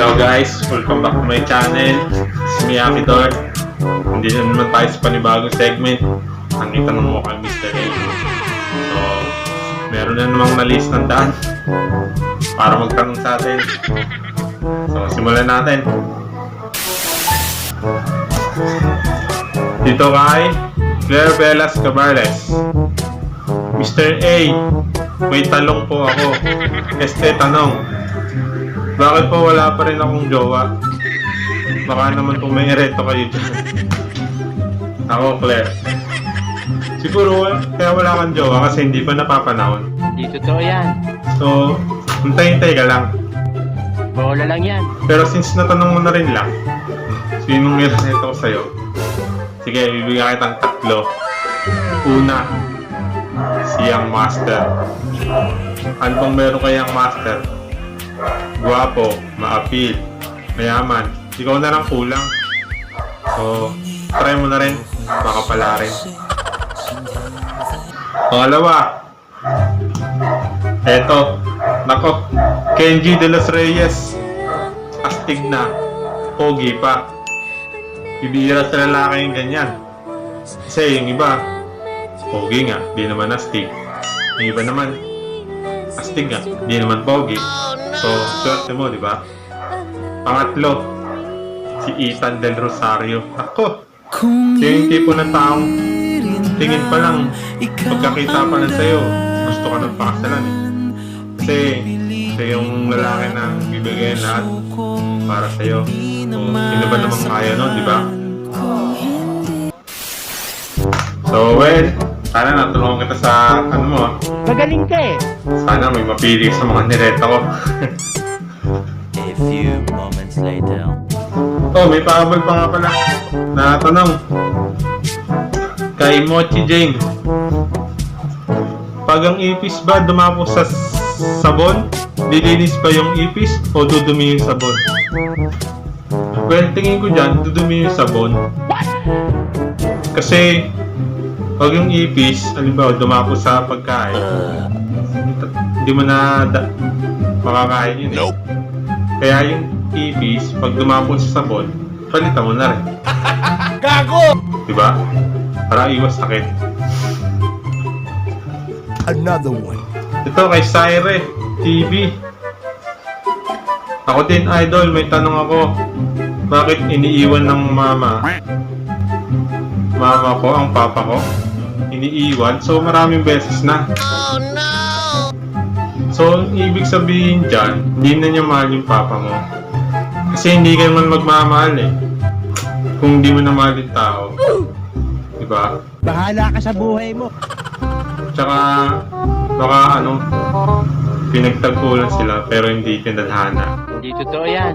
Hello guys, welcome back to my channel. It's me, Akidor. Hindi na naman tayo sa panibagong segment. Ang itanong mo kay Mr. A. So, meron na namang nalis ng daan para magtanong sa atin. So, simulan natin. Dito kay Claire Velas Cabarles. Mr. A, may talong po ako. Este, tanong. Bakit po wala pa rin akong jowa? Baka naman po may ereto kayo dyan. Ako, Claire. Siguro, kaya wala kang jowa kasi hindi pa napapanahon. Di totoo yan. So, hintay-hintay ka lang. Bola lang yan. Pero since natanong mo na rin lang, sinong meron ito ko sa'yo? Sige, bibigyan kitang tatlo. Una, siyang master. Ano bang meron kayang master? Guwapo, maapil, mayaman. Ikaw na lang kulang. So, try mo na rin. Baka pala rin. Pangalawa, eto, nako, Kenji de los Reyes. Astig na. Pogi pa. Bibihira sa lalaki yung ganyan. Kasi yung iba, pogi nga, di naman astig. Yung iba naman, astig nga, di naman pogi. So, swerte mo, di ba? Pangatlo, si Ethan Del Rosario. Ako, siya yung tipo ng taong tingin pa lang, pagkakita pa lang sa'yo, gusto ka ng pakasalan eh. Kasi, siya yung lalaki na bibigay lahat para sa'yo. So, sino ba namang kaya nun, di ba? So, well, sana natulungan kita sa, ano mo, ah. Magaling ka eh. sana may mapili sa mga nireta ko. A few moments later. oh, may pahabol pa nga pala. Na tanong. Kay Mochi Jane. Pag ang ipis ba dumapo sa s- sabon, dilinis ba yung ipis o dudumi yung sabon? Well, tingin ko dyan, dudumi yung sabon. Kasi, pag yung ipis, halimbawa, dumapo sa pagkain, hindi mo na da- makakain yun eh. Kaya yung ipis, pag dumapo sa sabon, palitan mo na rin. Gago! Diba? Para iwas sakit. Another one. Ito kay Syre TV. Ako din idol, may tanong ako. Bakit iniiwan ng mama? Mama ko, ang papa ko? Iniiwan? So maraming beses na. So, ang ibig sabihin dyan, hindi na niya mahal yung papa mo. Kasi hindi ka naman magmamahal eh. Kung hindi mo na mahal yung tao. Diba? Bahala ka sa buhay mo. Tsaka, baka ano, pinagtagpulan sila pero hindi pinadhana. Hindi totoo yan.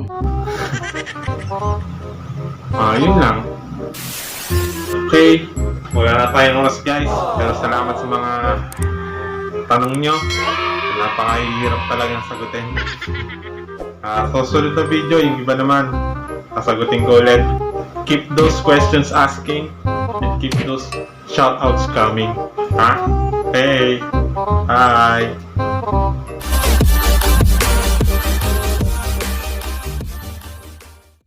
Ah, yun lang. Okay, wala na tayong oras guys. Pero salamat sa mga tanong nyo. Napakahirap talagang sagutin. Ah, so susunod na video, yung iba naman, sasagutin ko ulit. Keep those questions asking and keep those shoutouts coming. Ha? Hey! Bye!